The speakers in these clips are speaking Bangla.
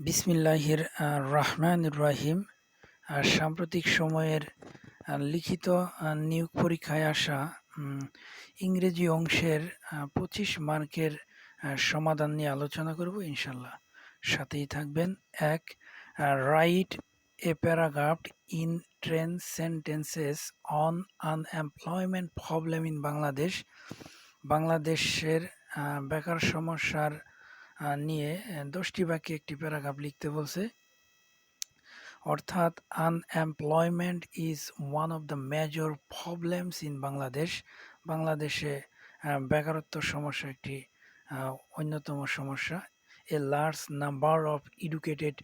বিসমিল্লাহির আহ, রহমানির রহিম। সাম্প্রতিক সময়ের লিখিত নিয়োগ পরীক্ষায় আসা ইংরেজি অংশের পঁচিশ মার্কের সমাধান নিয়ে আলোচনা করব ইনশাল্লাহ সাথেই থাকবেন এক write a paragraph in ten sentences on unemployment problem in Bangladesh বাংলাদেশের বেকার সমস্যার নিয়ে দশটি বাক্যে একটি প্যারাগ্রাফ লিখতে বলছে, অর্থাৎ unemployment is one of the major problems in Bangladesh বাংলাদেশে বেকারত্ব সমস্যা একটি অন্যতম সমস্যা। A large number of educated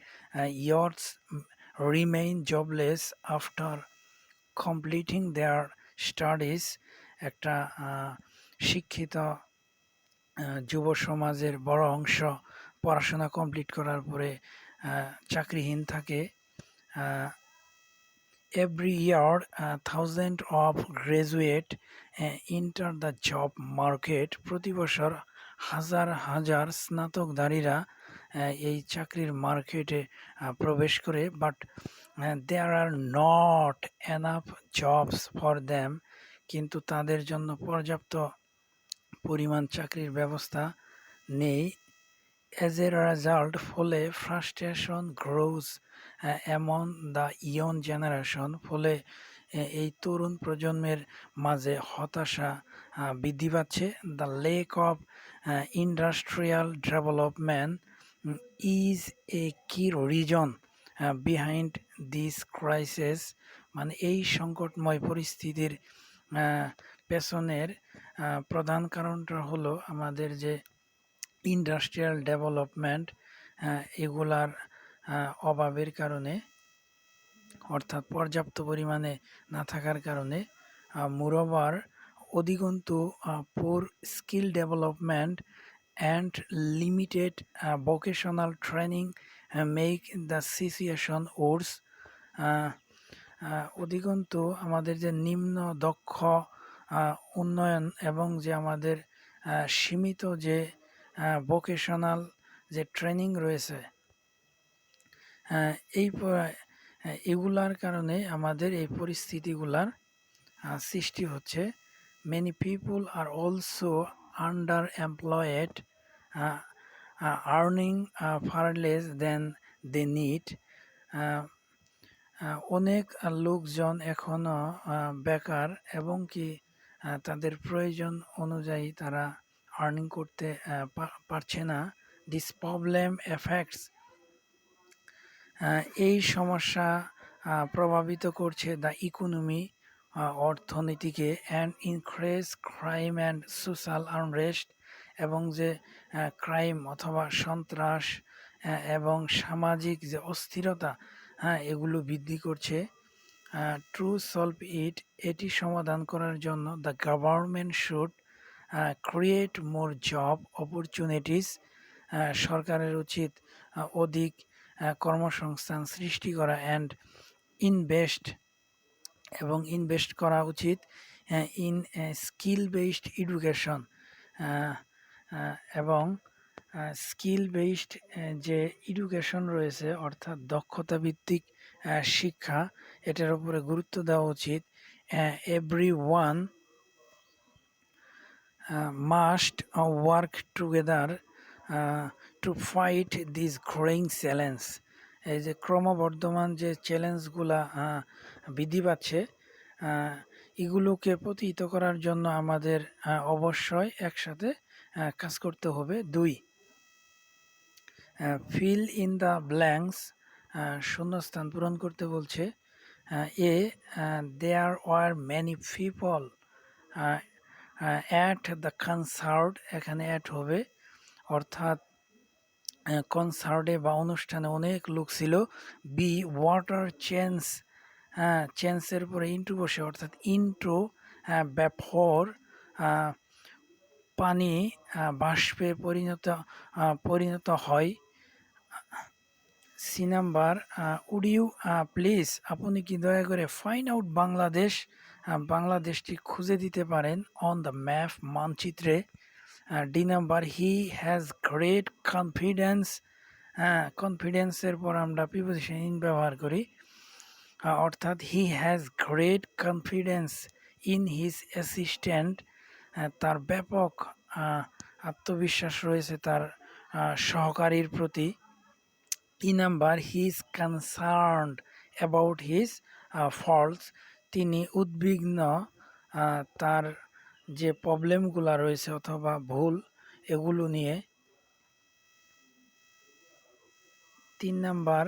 years remain jobless after completing their studies একটা শিক্ষিত যুব সমাজের বড় অংশ পড়াশোনা কমপ্লিট করার পরে চাকরিহীন থাকে। Every year thousand of graduate enter the job market প্রতি বছর হাজার হাজার স্নাতকধারীরা এই চাকরির মার্কেটে প্রবেশ করে। But there are not enough jobs for them কিন্তু তাদের জন্য পর্যাপ্ত পরিমাণ চাকরির ব্যবস্থা নেই। অ্যাজ এ রেজাল্ট ফলে frustration grows among the young generation ফলে এই তরুণ প্রজন্মের মাঝে হতাশা বৃদ্ধি পাচ্ছে। The lack of industrial development is a key reason behind this crisis মানে এই সংকটময় পরিস্থিতির পেছনের প্রধান কারণটা হলো আমাদের যে ইন্ডাস্ট্রিয়াল ডেভেলপমেন্ট এগুলার অভাবের কারণে, অর্থাৎ পর্যাপ্ত পরিমাণে না থাকার কারণে মোরওভার অধিকন্তু poor skill development and limited vocational training make the situation worse অধিকন্তু আমাদের যে নিম্ন দক্ষ উন্নয়ন এবং যে আমাদের সীমিত যে ভোকেশনাল যে ট্রেনিং রয়েছে এই এগুলার কারণে আমাদের এই পরিস্থিতিগুলার সৃষ্টি হচ্ছে। Many people are also underemployed earning far less than they need অনেক লোকজন এখনও বেকার এবং কি তাদের প্রয়োজন অনুযায়ী তারা আর্নিং করতে পারছে না। দিস প্রবলেম এফেক্টস এই সমস্যা প্রভাবিত করছে দ্য ইকোনমি অর্থনীতিকে and increase crime and social unrest এবং যে ক্রাইম অথবা সন্ত্রাস এবং সামাজিক যে অস্থিরতা হ্যাঁ এগুলো বৃদ্ধি করছে। ট্রু সলভ ইট এটি সমাধান করার জন্য the government should create more job opportunities সরকারের উচিত অধিক কর্মসংস্থান সৃষ্টি করা অ্যান্ড ইনভেস্ট এবং ইনভেস্ট করা উচিত ইন স্কিল বেসড এডুকেশন এবং স্কিল বেসড যে এডুকেশন রয়েছে অর্থাৎ দক্ষতা ভিত্তিক শিক্ষা, এটার উপরে গুরুত্ব দেওয়া উচিত। Every one must work together to fight this growing challenge এই যে ক্রমবর্ধমান যে চ্যালেঞ্জগুলা বৃদ্ধি পাচ্ছে এগুলোকে প্রতিহিত করার জন্য আমাদের অবশ্যই একসাথে কাজ করতে হবে। দুই ফিল ইন দ্য ব্ল্যাঙ্কস শূন্যস্থান পূরণ করতে বলছে a there were many people at the concert এখানে অ্যাট হবে, অর্থাৎ কনসার্টে বা অনুষ্ঠানে অনেক লোক ছিল বি ওয়াটার চেঞ্জ চেঞ্জের পরে ইন্টু বসে, অর্থাৎ ইন্ট্রো ব্যাফর পানি বাষ্পে পরিণত পরিণত হয়। C number would you please আপনি কি দয়া করে ফাইন আউট বাংলাদেশ বাংলাদেশটি খুঁজে দিতে পারেন অন দ্য ম্যাপ মানচিত্রে। D number he has great confidence হ্যাঁ কনফিডেন্সের পর আমরা প্রিপোজিশন ইন ব্যবহার করি। অর্থাৎ he has great confidence in his assistant তার ব্যাপক আত্মবিশ্বাস রয়েছে তার সহকারীর প্রতি। E number he is concerned about his faults তিনি উদ্বিগ্ন তার যে প্রবলেমগুলো রয়েছে অথবা ভুল, এগুলো নিয়ে। তিন number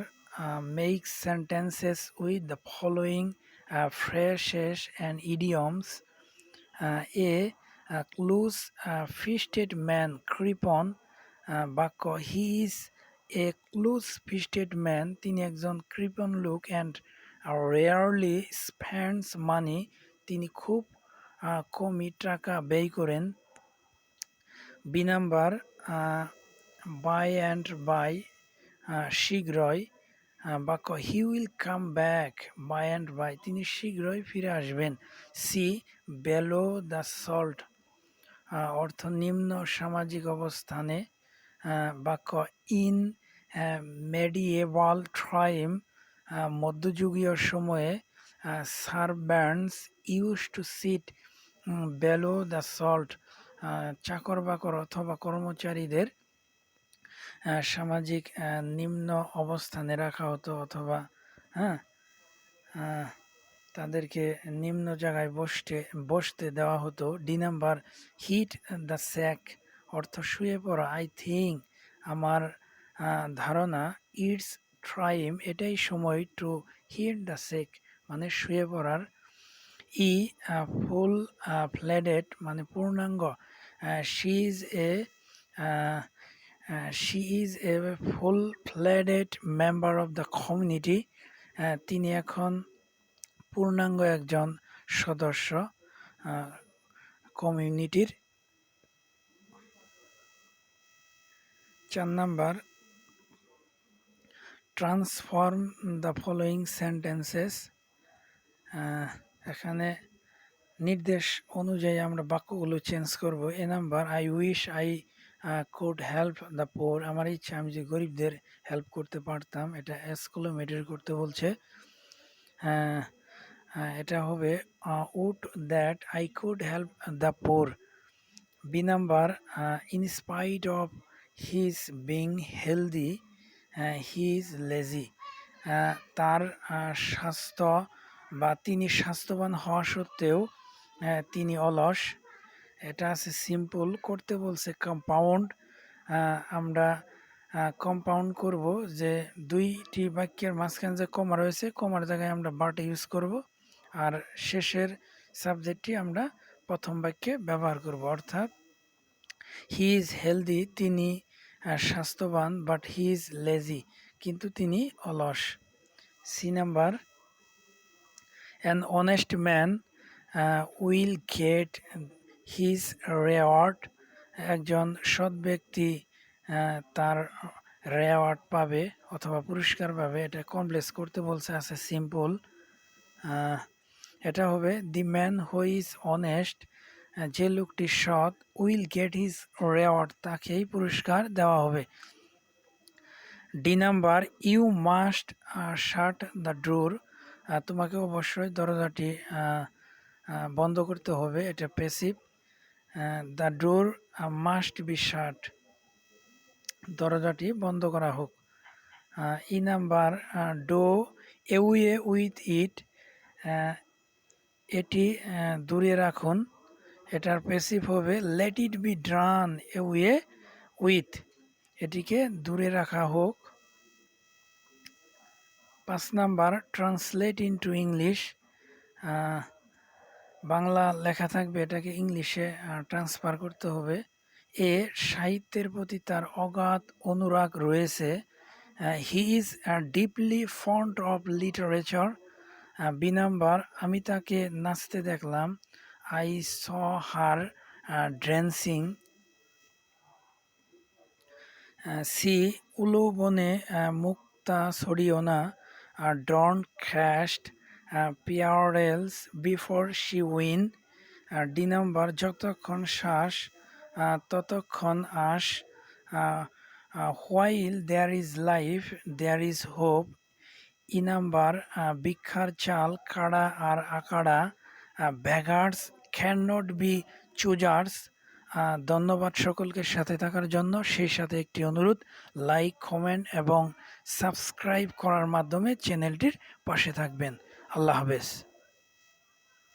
make sentences with the following phrases and idioms a close fisted man ক্রিপন বাক্য he is a close fisted man. তিনি একজন কৃপন look and rarely spends money তিনি খুব কমই টাকা ব্যয় করেন। B number by and by শীঘ্রই বাক্য he will come back by and by তিনি শীঘ্রই ফিরে আসবেন। সি বেলো দ্য সল্ট অর্থ, নিম্ন সামাজিক অবস্থানে বাক্য ইন মেডিয়েভাল ট্রাইম মধ্যযুগীয় সময়ে servants use to sit below the salt চাকর বাকর অথবা কর্মচারীদের সামাজিক নিম্ন অবস্থানে রাখা হতো অথবা হ্যাঁ তাদেরকে নিম্ন জায়গায় বসতে বসতে দেওয়া হতো। D number, hit the sack. অর্থ শুয়ে পড়া আই থিঙ্ক আমার ধারণা ইটস ট্রাইম এটাই সময় টু হিট দ্য সেক মানে শুয়ে পড়ার, ই ফুল ফ্লেডেড মানে পূর্ণাঙ্গ she is a she is a full fledged member of the community তিনি এখন পূর্ণাঙ্গ একজন সদস্য কমিউনিটির চার number transform the following sentences এখানে নির্দেশ অনুযায়ী আমরা বাক্যগুলো চেঞ্জ করব। A number I wish I could help the poor আমার ইচ্ছা আমি যে গরিবদের হেল্প করতে পারতাম। এটা এসকুলোমেটের করতে বলছে। এটা হবে would that I could help the poor B number in spite of his being healthy he is lazy তার স্বাস্থ্য বা তিনি স্বাস্থ্যবান হওয়া সত্ত্বেও তিনি অলস। এটা আছে সিম্পল করতে বলছে কম্পাউন্ড আমরা কম্পাউন্ড করব যে দুইটি বাক্যের মাঝখানে যে কমা রয়েছে, কমার জায়গায় আমরা বাট ইউজ করব। আর শেষের সাবজেক্টটি আমরা প্রথম বাক্যে ব্যবহার করব। অর্থাৎ হি ইজ হেলদি তিনি স্বাস্থ্যবান বাট হি ইজ লেজি কিন্তু তিনি অলস। C number an honest man will get his reward একজন সৎ ব্যক্তি তার রেওয়ার্ড পাবে অথবা পুরস্কার পাবে, এটা কমপ্লেক্স করতে বলছে, আছে সিম্পল এটা হবে the man who is honest যে লোকটি সৎ, উইল গেট হিজ রেওয়ার্ড, তাকেই পুরস্কার দেওয়া হবে। D number, you must shut the door তোমাকে অবশ্যই দরজাটি বন্ধ করতে হবে, এটা passive the door must be shut. দরজাটি বন্ধ করা হোক। E number do, away with it. এটি দূরে রাখুন। এটার পেসিভ হবে let it be done away with এটিকে দূরে রাখা হোক। পাঁচ number translate into English Bangla লেখা থাকবে এটাকে ইংলিশে ট্রান্সফার করতে হবে। এ সাহিত্যের প্রতি তার অগাধ অনুরাগ রয়েছে। He is deeply fond of literature B number, আমি তাকে নাচতে দেখলাম। হার ড্যান্সিং সি উলো বনে আহ, মুক্তা ছড়িও না don't cast pearls before swine D number যতক্ষণ শ্বাস ততক্ষণ আশ while there is life there is hope E number ভিক্ষার চাল কাড়া আর আকাড়া beggars can not be choosers ধন্যবাদ সকলকে সাথে থাকার জন্য। সেই সাথে একটি অনুরোধ লাইক কমেন্ট এবং সাবস্ক্রাইব করার মাধ্যমে চ্যানেলটির পাশে থাকবেন। আল্লাহ হাফেজ।